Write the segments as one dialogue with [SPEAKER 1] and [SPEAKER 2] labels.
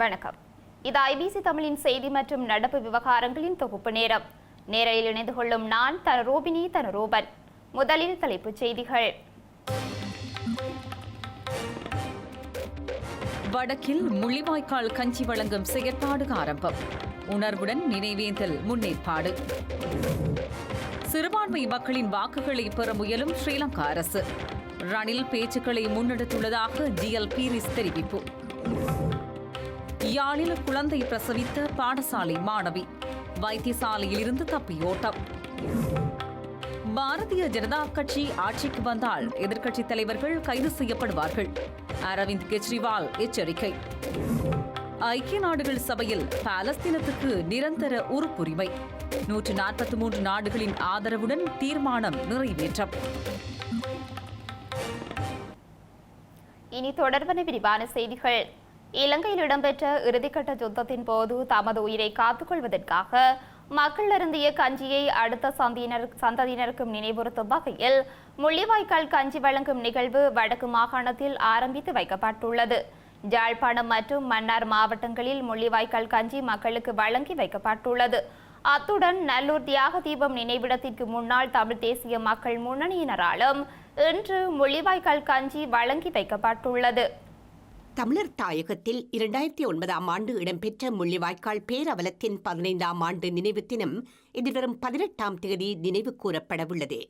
[SPEAKER 1] வணக்கம். இது ஐபிசி தமிழின் செய்தி மற்றும் நடப்பு விவகாரங்களின் தொகுப்பு நேரம். நேரலில் இணைந்து கொள்ளும் நான் தன ரூபினி தன ரூபன் முதலில் தலைப்புச் செய்திகள்.
[SPEAKER 2] வடக்கில் முள்ளிவாய்க்கால் கஞ்சி வழங்கும் செயற்பாடு ஆரம்பம். உணர்வுடன் நினைவேந்தல் முன்னேற்பாடு. சிறுபான்மை மக்களின் வாக்குகளை பெற முயலும் ஸ்ரீலங்கா அரசு. ரணில் பேச்சுக்களை முன்னெடுத்துள்ளதாக ஜிஎல் பீரிஸ் தெரிவிப்பு. யாழில் குழந்தை பிரசவித்த பாடசாலை மாணவி. வைத்தியசாலையிலிருந்து தப்பியோட்டம். பாரதிய ஜனதா கட்சி ஆட்சிக்கு வந்தால் எதிர்க்கட்சி தலைவர்கள் கைது செய்யப்படுவார்கள். அரவிந்த் கெஜ்ரிவால் எச்சரிக்கை. ஐக்கிய நாடுகள் சபையில் பாலஸ்தீனத்துக்கு நிரந்தர உறுப்புரிமை. நூற்று நாற்பத்தி மூன்று நாடுகளின் ஆதரவுடன் தீர்மானம் நிறைவேற்றம்.
[SPEAKER 1] இனி தொடர்பான விரிவான செய்திகள். இலங்கையில் இடம்பெற்ற இறுதிக்கட்ட யுத்தத்தின் போது தமது உயிரை காத்துக்கொள்வதற்காக மக்கள் அருந்திய கஞ்சியை அடுத்த சந்தியினர் சந்ததியினருக்கும் நினைவுறுத்தும் வகையில் முள்ளிவாய்க்கால் கஞ்சி வழங்கும் நிகழ்வு வடக்கு மாகாணத்தில் ஆரம்பித்து வைக்கப்பட்டுள்ளது. ஜாழ்ப்பாணம் மற்றும் மன்னார் மாவட்டங்களில் முள்ளிவாய்க்கால் கஞ்சி மக்களுக்கு வழங்கி வைக்கப்பட்டுள்ளது. அத்துடன் நல்லூர் தியாக தீபம் நினைவிடத்திற்கு முன்னாள் தமிழ் தேசிய மக்கள் முன்னணியினராலும் இன்று முள்ளிவாய்க்கால் கஞ்சி வழங்கி வைக்கப்பட்டுள்ளது.
[SPEAKER 3] தமிழர் தாயகத்தில் இரண்டாயிரத்தி ஒன்பதாம் ஆண்டு இடம்பெற்ற முள்ளிவாய்க்கால் பேரவலத்தின் பதினைந்தாம் ஆண்டு நினைவு தினம் எதிர்வரும் பதினெட்டாம் தேதி நினைவு கூறப்படவுள்ளது.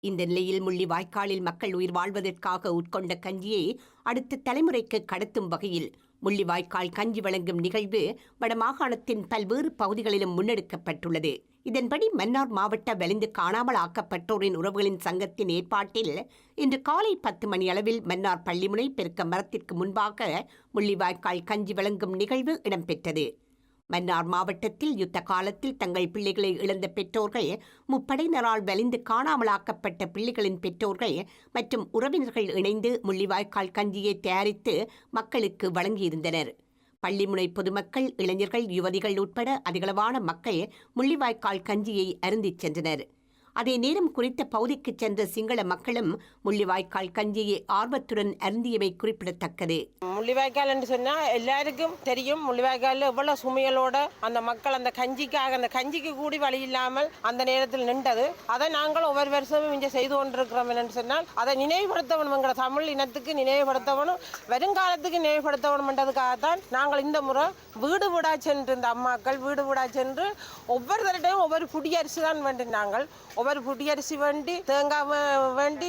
[SPEAKER 3] இந்த நிலையில் முள்ளிவாய்க்காலில் மக்கள் உயிர் வாழ்வதற்காக உட்கொண்ட கஞ்சியை அடுத்த தலைமுறைக்கு கடத்தும் வகையில் முள்ளிவாய்க்கால் கஞ்சி வழங்கும் நிகழ்வு வடமாகாணத்தின் பல்வேறு பகுதிகளிலும் முன்னெடுக்கப்பட்டுள்ளது. இதன்படி மன்னார் மாவட்ட வலிந்து காணாமல் ஆக்கப்பட்டோரின் உறவுகளின் சங்கத்தின் ஏற்பாட்டில் இன்று காலை பத்து மணி அளவில் மன்னார் பள்ளிமுனை பெருக்க மரத்திற்கு முன்பாக முள்ளிவாய்க்கால் கஞ்சி வழங்கும் நிகழ்வு இடம்பெற்றது. மன்னார் மாவட்டத்தில் யுத்த காலத்தில் தங்கள் பிள்ளைகளை இழந்த பெற்றோர்கள் முப்படையினரால் வலிந்து காணாமலாக்கப்பட்ட பிள்ளைகளின் பெற்றோர்கள் மற்றும் உறவினர்கள் இணைந்து முள்ளிவாய்க்கால் கஞ்சியை தயாரித்து மக்களுக்கு வழங்கியிருந்தனர். பள்ளிமுனை பொதுமக்கள் இளைஞர்கள் யுவதிகள் உட்பட அதிகளவான மக்கள் முள்ளிவாய்க்கால் கஞ்சியை அருந்திச் சென்றனர். அதே நேரம் குறித்த பகுதிக்கு சென்ற சிங்கள மக்களும் முள்ளிவாய்க்கால் கஞ்சியை ஆர்வத்துடன் அருந்தியவை குறிப்பிடத்தக்கது.
[SPEAKER 4] முள்ளிவாய்க்கால் என்று சொன்னா எல்லாருக்கும் தெரியும். முள்ளிவாய்க்காலில் எவ்வளவு சுமையலோட அந்த மக்கள் அந்த கஞ்சிக்காக அந்த கஞ்சிக்கு கூடி வழி இல்லாமல் அந்த நேரத்தில் நின்றது. அதை நாங்கள் ஒவ்வொரு வருஷமும் இங்கே செய்து கொண்டிருக்கிறோம் என்று சொன்னால் அதை நினைவுபடுத்தவனும் என்கிற தமிழ் இனத்துக்கு நினைவுபடுத்தவனும் வருங்காலத்துக்கு நினைவுபடுத்தவணும் என்றதுக்காகத்தான் நாங்கள் இந்த முறை வீடு வீடா சென்று இந்த அம்மாக்கள் வீடு வீடா சென்று ஒவ்வொரு தரட்டையும் ஒவ்வொரு புடியரிசி தான் வேண்டினாங்கள் ஒவ்வொரு புடியரிசி வேண்டி தேங்காய் வண்டி வேண்டி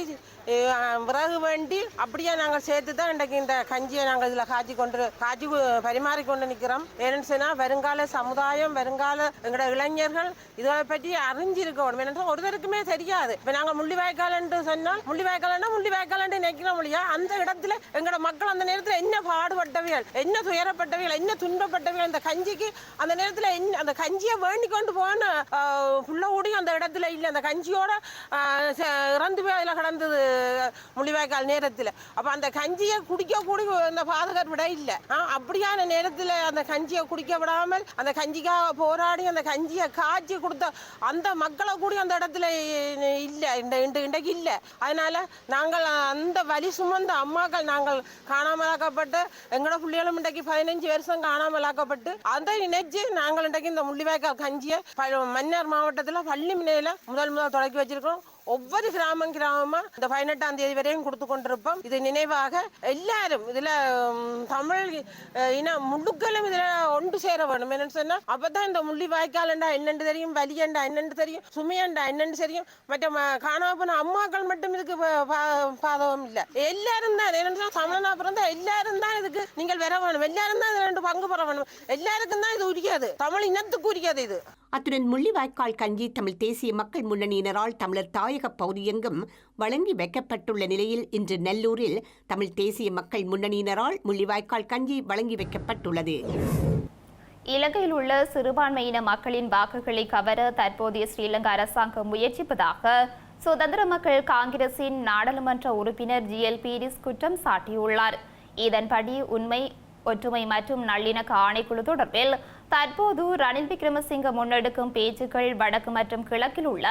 [SPEAKER 4] விறகு வேண்டி அப்படியே நாங்கள் சேர்த்து தான் இன்றைக்கு இந்த கஞ்சியை நாங்கள் இதில் காய்ச்சி கொண்டு காய்ச்சி பரிமாறி கொண்டு நிற்கிறோம் ஏன்னு சொன்னால் வருங்கால சமுதாயம் வருங்கால எங்களோட இளைஞர்கள் இதை பற்றி அறிஞ்சிருக்கணும். ஏன்னா ஒருத்தருக்குமே தெரியாது. இப்போ நாங்கள் முள்ளிவாய்க்கால் சொன்னால் முள்ளிவாய்க்கால்னா முள்ளிவாய்க்கால் என்று நினைக்கிறோம் இல்லையா அந்த இடத்துல எங்களோட மக்கள் அந்த நேரத்தில் என்ன பாடுபட்டவியல் என்ன துயரப்பட்டவைகள் என்ன துன்பப்பட்டவியல் அந்த கஞ்சிக்கு அந்த நேரத்தில் என்ன அந்த கஞ்சியை வேண்டி கொண்டு போன புள்ள கூடியும் அந்த இடத்துல இல்லை. அந்த கஞ்சியோட ச- இறந்து போய் அதில் கிடந்தது முள்ளிவாய்க்கால் நேரத்தில். அப்போ அந்த கஞ்சியை குடிக்க கூடி அந்த பாதகர் விட இல்லை. அப்படியான நேரத்தில் அந்த கஞ்சியை குடிக்க விடாமல் அந்த கஞ்சிக்காக போராடி அந்த கஞ்சியை காய்ச்சி கொடுத்த அந்த மக்களை கூடி அந்த இடத்துல இல்லை. இந்த இன்றைக்கு இல்லை. அதனால் நாங்கள் அந்த வலி சுமந்த அம்மாக்கள் நாங்கள் காணாமலாக்கப்பட்டு எங்களோட பிள்ளைகளும் இன்றைக்கு பதினஞ்சு வருஷம் காணாமலாக்கப்பட்டு அதை நினைச்சு நாங்கள் இன்றைக்கு இந்த முள்ளிவாய்க்கால் கஞ்சியை மன்னர் மன்னார் மாவட்டத்தில் பள்ளிமனையில் முதல் முதல் தொடக்கி வச்சிருக்கோம் ஒவ்வொரு கிராமம் கிராமமா இந்த பதினெட்டாம் தேதி வரையும் கொடுத்து கொண்டிருப்போம். இது நினைவாக எல்லாரும் இதுல தமிழ் அஹ், இன முழுக்களும் இதுல ஒன்று சேர வேணும். என்னன்னு சொன்னா அப்பதான் இந்த முள்ளி வாய்க்காலண்டா என்னென்று தெரியும் வலியண்டா என்னென்று தெரியும் சுமையண்டா என்னென்று தெரியும் மற்ற காணாம போன அம்மாக்கள் மட்டும் இதுக்கு பாதகம் இல்ல. எல்லாரும் தான் என்னன்னு சொன்னா தமிழனா பிறந்தா எல்லாரும் தான் இதுக்கு நீங்கள் வர வேணும். எல்லாரும் தான் இதுல ரெண்டு பங்கு பெற வேணும். எல்லாருக்கும் தான் இது உரியாது தமிழ் இனத்துக்கு உரியாது இது.
[SPEAKER 3] அத்துடன் முள்ளிவாய்க்கால் கஞ்சி தமிழ் தேசிய மக்கள் முன்னணியினரால் தமிழர் தாய் தாயக பகுதியெங்கும் வழங்கி வைக்கப்பட்டுள்ள நிலையில் இன்று நெல்லூரில் தமிழ் தேசிய மக்கள் முன்னணியினரால் முள்ளிவாய்க்கால் கஞ்சி வழங்கி வைக்கப்பட்டுள்ளது.
[SPEAKER 1] இலங்கையில் உள்ள சிறுபான்மையின மக்களின் வாக்குகளை கவர தற்போதைய ஸ்ரீலங்கா அரசாங்கம் முயற்சிப்பதாக சுதந்திர மக்கள் காங்கிரசின் நாடாளுமன்ற உறுப்பினர் ஜிஎல் பீரிஸ் குற்றம் சாட்டியுள்ளார். இதன்படி உண்மை ஒற்றுமை மற்றும் நல்லிணக்க ஆணைக்குழு தொடர்பில் தற்போது ரணில் விக்ரமசிங்க முன்னெடுக்கும் பேச்சுக்கள் வடக்கு மற்றும் கிழக்கில் உள்ள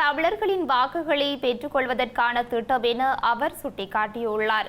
[SPEAKER 1] தமிழர்களின் வாக்குகளை பெற்றுக்கொள்வதற்கான திட்டம் என அவர் சுட்டிக்காட்டியுள்ளார்.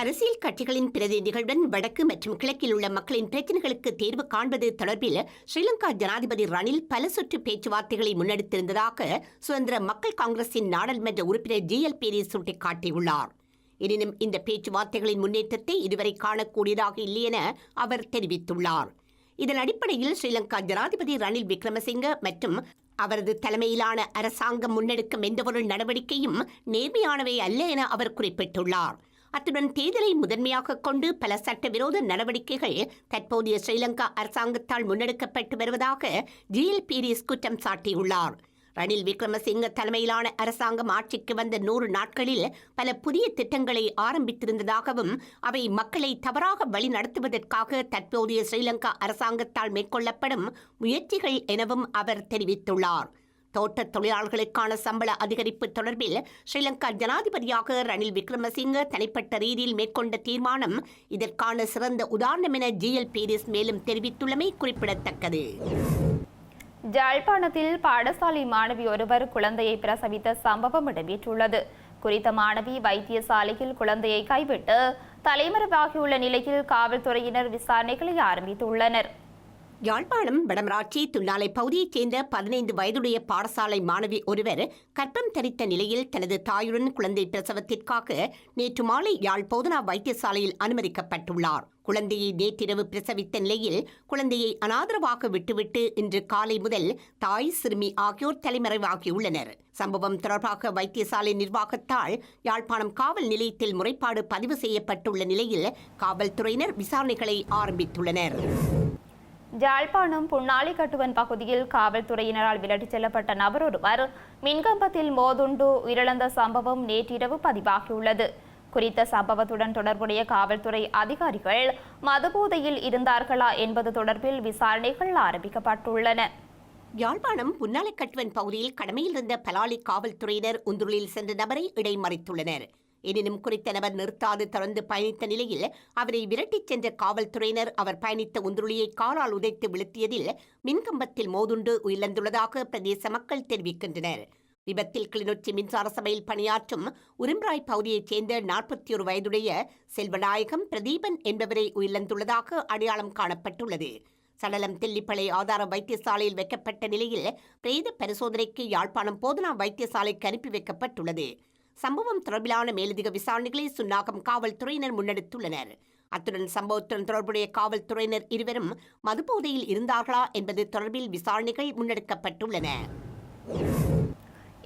[SPEAKER 3] அரசியல் கட்சிகளின் பிரதிநிதிகளுடன் வடக்கு மற்றும் கிழக்கில் உள்ள மக்களின் பிரச்சினைகளுக்கு தீர்வு காண்பது தொடர்பில் ஸ்ரீலங்கா ஜனாதிபதி ரணில் பல சுற்று பேச்சுவார்த்தைகளை முன்னெடுத்திருந்ததாக சுதந்திர மக்கள் காங்கிரசின் நாடாளுமன்ற உறுப்பினர் ஜி எல் பேரி சுட்டிக்காட்டியுள்ளார். எனினும் இந்த பேச்சுவார்த்தைகளின் முன்னேற்றத்தை இதுவரை காணக்கூடியதாக இல்லை என அவர் தெரிவித்துள்ளார். இதன் அடிப்படையில் ஸ்ரீலங்கா ஜனாதிபதி ரணில் விக்ரமசிங்க மற்றும் அவரது தலைமையிலான அரசாங்கம் முன்னெடுக்கும் எந்தவொரு நடவடிக்கையும் நேர்மையானவை அல்ல என அவர் குறிப்பிட்டுள்ளார். அத்துடன் தேர்தலை முதன்மையாக கொண்டு பல சட்டவிரோத நடவடிக்கைகள் தற்போதைய ஸ்ரீலங்கா அரசாங்கத்தால் முன்னெடுக்கப்பட்டு வருவதாக ஜிஎல் பீரிஸ் குற்றம் சாட்டியுள்ளார். ரணில் விக்ரமசிங்க தலைமையிலான அரசாங்கம் ஆட்சிக்கு வந்த நூறு நாட்களில் பல புதிய திட்டங்களை ஆரம்பித்திருந்ததாகவும் அவை மக்களை தவறாக வழிநடத்துவதற்காக தற்போதைய ஸ்ரீலங்கா அரசாங்கத்தால் மேற்கொள்ளப்படும் முயற்சிகள் எனவும் அவர் தெரிவித்துள்ளார். தோட்ட தொழிலாளர்களுக்கான சம்பள அதிகரிப்பு தொடர்பில் ஸ்ரீலங்கா ஜனாதிபதியாக ரணில் விக்ரமசிங்க தனிப்பட்ட ரீதியில் மேற்கொண்ட தீர்மானம் இதற்கான சிறந்த உதாரணம் என ஜிஎல் பீரிஸ் மேலும் தெரிவித்துள்ளமை குறிப்பிடத்தக்கது.
[SPEAKER 1] ஜாழ்ப்பாணத்தில் பாடசாலை மாணவி ஒருவர் குழந்தையை பிரசவித்த சம்பவம் இடம்பெற்றுள்ளது. குறித்த மாணவி வைத்தியசாலையில் குழந்தையை கைவிட்டு தலைமறைவாகியுள்ள நிலையில் காவல்துறையினர் விசாரணைகளை ஆரம்பித்துள்ளனர்.
[SPEAKER 3] யாழ்ப்பாணம் வடமராட்சி துண்ணாலை பகுதியைச் சேர்ந்த பதினைந்து வயதுடைய பாடசாலை மாணவி ஒருவர் கற்பம் தரித்த நிலையில் தனது தாயுடன் குழந்தை பிரசவத்திற்காக நேற்று மாலை யாழ் போதனா வைத்தியசாலையில் அனுமதிக்கப்பட்டுள்ளார். குழந்தையை நேற்றிரவு பிரசவித்த நிலையில் குழந்தையை அனாதரவாக விட்டுவிட்டு இன்று காலை முதல் தாய் சிறுமி ஆகியோர் தலைமறைவாகியுள்ளனர். சம்பவம் தொடர்பாக வைத்தியசாலை நிர்வாகத்தால் யாழ்ப்பாணம் காவல் நிலையத்தில் முறைப்பாடு பதிவு செய்யப்பட்டுள்ள நிலையில் காவல்துறையினர் விசாரணைகளை ஆரம்பித்துள்ளனர்.
[SPEAKER 1] ஜாழ்ப்பாணம் புன்னாளி கட்டுவன் பகுதியில் காவல்துறையினரால் விலட்டிச் செல்லப்பட்ட நபர் ஒருவர் மின்கம்பத்தில் மோதுண்டு உயிரிழந்த சம்பவம் நேற்றிரவு பதிவாகியுள்ளது. குறித்த சம்பவத்துடன் தொடர்புடைய காவல்துறை அதிகாரிகள் மதுபோதையில் இருந்தார்களா என்பது தொடர்பில் விசாரணைகள் ஆரம்பிக்கப்பட்டுள்ளன.
[SPEAKER 3] யாழ்ப்பாணம் புன்னாலைக்கட்டுவன் பகுதியில் கடமையில் இருந்த பலாலி காவல்துறையினர் உந்துருளில் சென்ற நபரை இடைமறித்துள்ளனர். எனினும் குறித்த நபர் நிறுத்தாது தொடர்ந்து பயணித்த நிலையில் அவரை விரட்டிச் சென்ற காவல்துறையினர் அவர் பயணித்த உந்துருளியை காலால் உதைத்து வீழ்த்தியதில் மின்கம்பத்தில் மோதுண்டு உயிரிழந்துள்ளதாக பிரதேச மக்கள் தெரிவிக்கின்றனர். விபத்தில் கிளிநொச்சி மின்சார சபையில் பணியாற்றும் உரும்ராய் பகுதியைச் சேர்ந்த நாற்பத்தி ஒரு வயதுடைய செல்வநாயகம் பிரதீபன் என்பவரை உயிரிழந்துள்ளதாக அடையாளம் காணப்பட்டுள்ளது. சடலம் தெல்லிப்பளை ஆதார வைத்தியசாலையில் வைக்கப்பட்ட நிலையில் பிரேத பரிசோதனைக்கு யாழ்ப்பாணம் போதனா வைத்தியசாலைக்கு அனுப்பி வைக்கப்பட்டுள்ளது. சம்பவம் தொடர்பிலான மேலதிக விசாரணைகளை சுன்னாகம் காவல்துறையினர் முன்னெடுத்துள்ளனர். அத்துடன் சம்பவத்துடன் தொடர்புடைய காவல்துறையினர் இருவரும் மதுபோதையில் இருந்தார்களா என்பது தொடர்பில் விசாரணைகள் முன்னெடுக்கப்பட்டுள்ளன.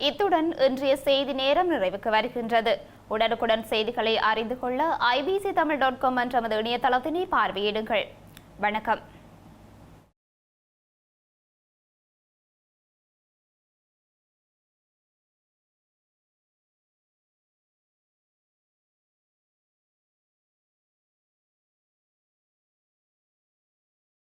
[SPEAKER 1] இத்துடன் இன்றைய செய்தி நேரம் நிறைவுக்கு வருகின்றது. உடனுக்குடன் செய்திகளை அறிந்து கொள்ள ஐபிசி தமிழ் டாட் காம் என்ற நமது இணையதளத்தினை பார்வையிடுங்கள். வணக்கம்.